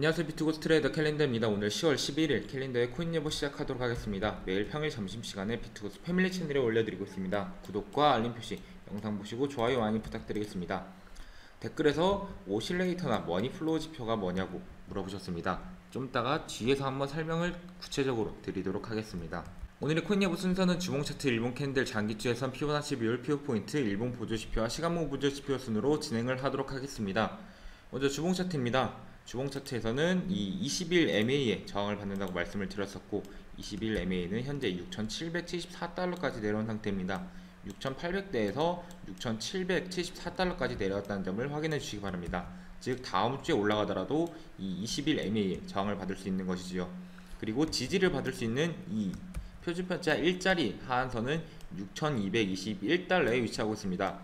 안녕하세요 비트고스 트레이더 캘린더입니다. 오늘 10월 11일 캘린더의 코인 예보 시작하도록 하겠습니다. 매일 평일 점심시간에 비트고스 패밀리 채널에 올려드리고 있습니다. 구독과 알림 표시, 영상 보시고 좋아요 많이 부탁드리겠습니다. 댓글에서 오실레이터나 머니플로우 지표가 뭐냐고 물어보셨습니다. 좀 이따가 뒤에서 한번 설명을 구체적으로 드리도록 하겠습니다. 오늘의 코인 예보 순서는 주봉 차트 일본 캔들 장기주에선 피보나치 비율 피오 포인트 일본 보조 지표와 시간목 보조 지표 순으로 진행을 하도록 하겠습니다. 먼저 주봉 차트입니다. 주봉 차트에서는 이 20일 MA에 저항을 받는다고 말씀을 드렸었고 20일 MA는 현재 6,774달러까지 내려온 상태입니다. 6,800대에서 6,774달러까지 내려왔다는 점을 확인해 주시기 바랍니다. 즉 다음 주에 올라가더라도 이 20일 MA에 저항을 받을 수 있는 것이지요. 그리고 지지를 받을 수 있는 이 표준편자 일자리 하한선은 6,221달러에 위치하고 있습니다.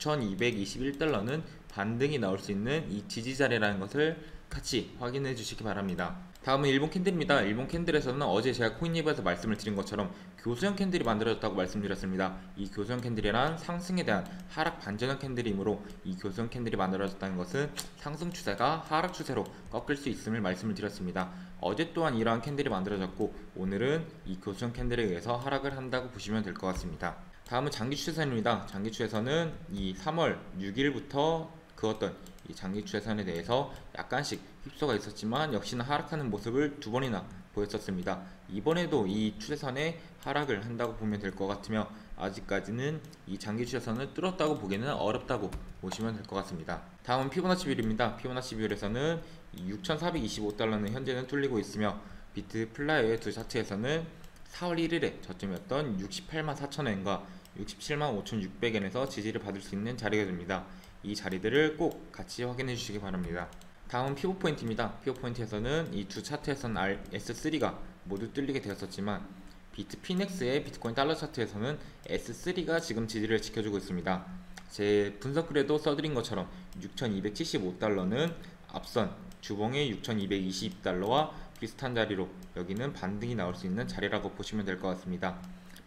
6,221달러는 반등이 나올 수 있는 이 지지 자리라는 것을 같이 확인해 주시기 바랍니다. 다음은 일본 캔들입니다. 일본 캔들에서는 어제 제가 코인리브에서 말씀을 드린 것처럼 교수형 캔들이 만들어졌다고 말씀드렸습니다. 이 교수형 캔들이란 상승에 대한 하락 반전형 캔들이므로 이 교수형 캔들이 만들어졌다는 것은 상승 추세가 하락 추세로 꺾일 수 있음을 말씀을 드렸습니다. 어제 또한 이러한 캔들이 만들어졌고 오늘은 이 교수형 캔들에 의해서 하락을 한다고 보시면 될 것 같습니다. 다음은 장기 추세선입니다. 장기 추세선은 이 3월 6일부터 그었던 이 장기 추세선에 대해서 약간씩 휩소가 있었지만 역시나 하락하는 모습을 두 번이나 보였었습니다. 이번에도 이 추세선에 하락을 한다고 보면 될 것 같으며 아직까지는 이 장기 추세선을 뚫었다고 보기는 어렵다고 보시면 될 것 같습니다. 다음은 피보나치 비율입니다. 피보나치 비율에서는 6,425달러는 현재는 뚫리고 있으며 비트 플라이의 두 차트에서는 4월 1일에 저점이었던 68만 4천엔과 67만 5,600엔에서 지지를 받을 수 있는 자리가 됩니다. 이 자리들을 꼭 같이 확인해 주시기 바랍니다. 다음 피보 포인트입니다. 피보 포인트에서는 이 두 차트에서는 S3가 모두 뚫리게 되었었지만 비트 피넥스의 비트코인 달러 차트에서는 S3가 지금 지지를 지켜주고 있습니다. 제 분석 글에도 써드린 것처럼 6,275달러는 앞선 주봉의 6,220달러와 비슷한 자리로 여기는 반등이 나올 수 있는 자리라고 보시면 될 것 같습니다.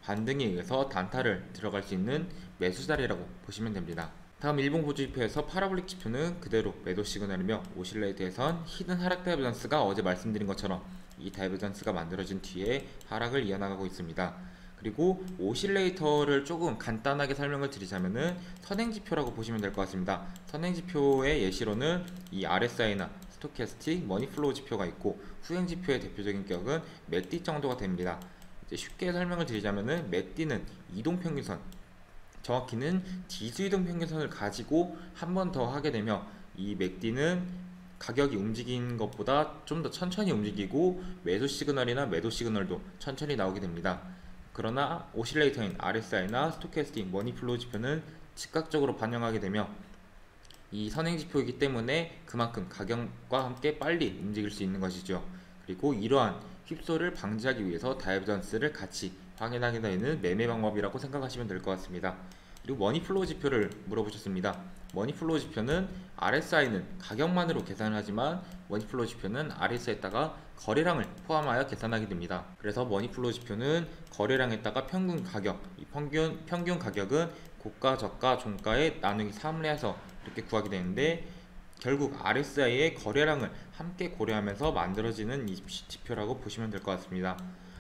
반등에 의해서 단타를 들어갈 수 있는 매수 자리라고 보시면 됩니다. 다음 일본 보조 지표에서 파라볼릭 지표는 그대로 매도 시그널이며 오실레이트에선 히든 하락 다이버전스가 어제 말씀드린 것처럼 이 다이버전스가 만들어진 뒤에 하락을 이어나가고 있습니다. 그리고 오실레이터를 조금 간단하게 설명을 드리자면은 선행지표라고 보시면 될 것 같습니다. 선행지표의 예시로는 이 RSI나 스토캐스틱, 머니플로우 지표가 있고 후행지표의 대표적인 격은 매띠 정도가 됩니다. 쉽게 설명을 드리자면은 매띠는 이동평균선 정확히는 지수이동 평균선을 가지고 한 번 더 하게 되며 이 맥디는 가격이 움직인 것보다 좀 더 천천히 움직이고 매도 시그널이나 매도 시그널도 천천히 나오게 됩니다. 그러나 오실레이터인 RSI나 스토캐스틱 머니플로우 지표는 즉각적으로 반영하게 되며 이 선행 지표이기 때문에 그만큼 가격과 함께 빨리 움직일 수 있는 것이죠. 그리고 이러한 휩소를 방지하기 위해서 다이버전스를 같이 확인하게 되는 매매 방법이라고 생각하시면 될 것 같습니다. 그리고 머니플로우 지표를 물어보셨습니다. 머니플로우 지표는 RSI는 가격만으로 계산을 하지만 머니플로우 지표는 RSI에다가 거래량을 포함하여 계산하게 됩니다. 그래서 머니플로우 지표는 거래량에다가 평균 가격, 이 평균 평균 가격은 고가, 저가, 종가에 나누기 3을 해서 이렇게 구하게 되는데 결국 RSI의 거래량을 함께 고려하면서 만들어지는 이 지표라고 보시면 될 것 같습니다.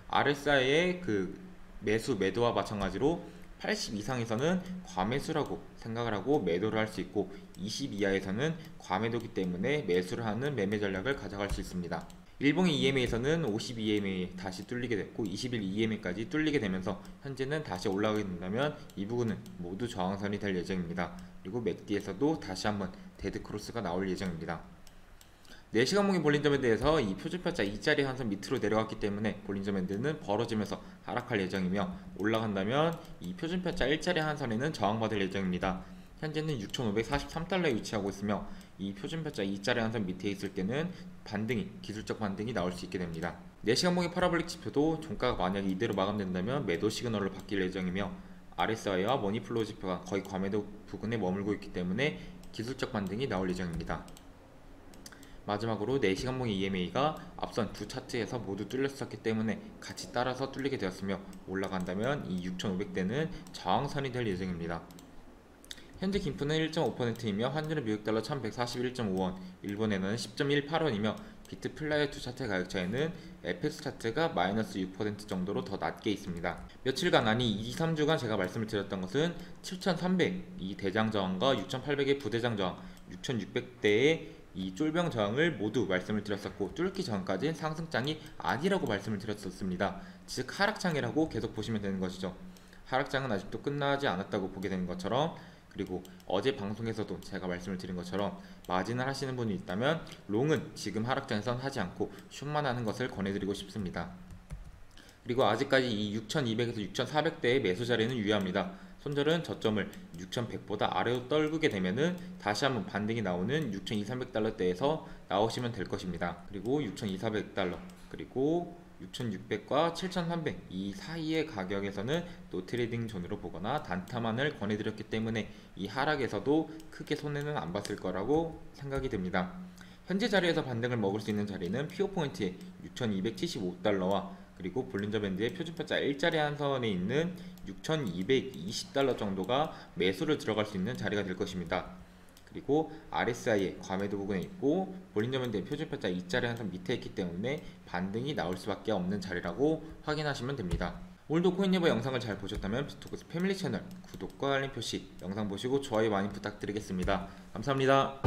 RSI의 그 매수, 매도와 마찬가지로 80 이상에서는 과매수라고 생각을 하고 매도를 할 수 있고 20 이하에서는 과매도기 때문에 매수를 하는 매매 전략을 가져갈 수 있습니다. 일봉의 EMA에서는 50 EMA 다시 뚫리게 됐고 21 EMA까지 뚫리게 되면서 현재는 다시 올라가게 된다면 이 부분은 모두 저항선이 될 예정입니다. 그리고 맥디에서도 다시 한번 데드크로스가 나올 예정입니다. 4시간 봉의 볼린저 밴드에 대해서 이 표준표자 2자리 한선 밑으로 내려갔기 때문에 볼린저 밴드는 벌어지면서 하락할 예정이며 올라간다면 이 표준표자 1자리 한선에는 저항받을 예정입니다. 현재는 6,543달러에 위치하고 있으며 이 표준표자 2자리 한선 밑에 있을 때는 반등이 기술적 반등이 나올 수 있게 됩니다. 4시간 봉의 파라볼릭 지표도 종가가 만약에 이대로 마감된다면 매도 시그널로 바뀔 예정이며 RSI와 머니플로우 지표가 거의 과매도 부근에 머물고 있기 때문에 기술적 반등이 나올 예정입니다. 마지막으로 4시간봉의 EMA가 앞선 두 차트에서 모두 뚫렸었기 때문에 같이 따라서 뚫리게 되었으며 올라간다면 이 6,500대는 저항선이 될 예정입니다. 현재 김프는 1.5%이며 환율은 미국 달러 1141.5원, 일본에는 10.18원이며 비트 플라이어 2 차트 가격 차이는 FX 차트가 마이너스 6% 정도로 더 낮게 있습니다. 며칠간 아니 2, 3주간 제가 말씀을 드렸던 것은 7,300 이 대장 저항과 6,800의 부대장 저항, 6,600대의 이 쫄병 저항을 모두 말씀을 드렸었고 뚫기 전까지는 상승장이 아니라고 말씀을 드렸었습니다. 즉 하락장이라고 계속 보시면 되는 것이죠. 하락장은 아직도 끝나지 않았다고 보게 되는 것처럼 그리고 어제 방송에서도 제가 말씀을 드린 것처럼 마진을 하시는 분이 있다면 롱은 지금 하락장에선 하지 않고 슛만 하는 것을 권해드리고 싶습니다. 그리고 아직까지 이 6200에서 6400대의 매수 자리는 유효합니다. 손절은 저점을 6100보다 아래로 떨구게 되면은 다시 한번 반등이 나오는 6200달러대에서 나오시면 될 것입니다. 그리고 6200달러 그리고 6600과 7300 이 사이의 가격에서는 또 트레이딩 존으로 보거나 단타만을 권해드렸기 때문에 이 하락에서도 크게 손해는 안 봤을 거라고 생각이 됩니다. 현재 자리에서 반등을 먹을 수 있는 자리는 피오 포인트의 6275달러와 그리고 볼린저 밴드의 표준표자 일자리 한선에 있는 6220달러 정도가 매수를 들어갈 수 있는 자리가 될 것입니다. 그리고 RSI의 과매도 부분에 있고 볼린저 밴드의 표준표자 이자리 한선 밑에 있기 때문에 반등이 나올 수밖에 없는 자리라고 확인하시면 됩니다. 오늘도 코인리버 영상을 잘 보셨다면 비토크스 패밀리 채널 구독과 알림 표시 영상 보시고 좋아요 많이 부탁드리겠습니다. 감사합니다.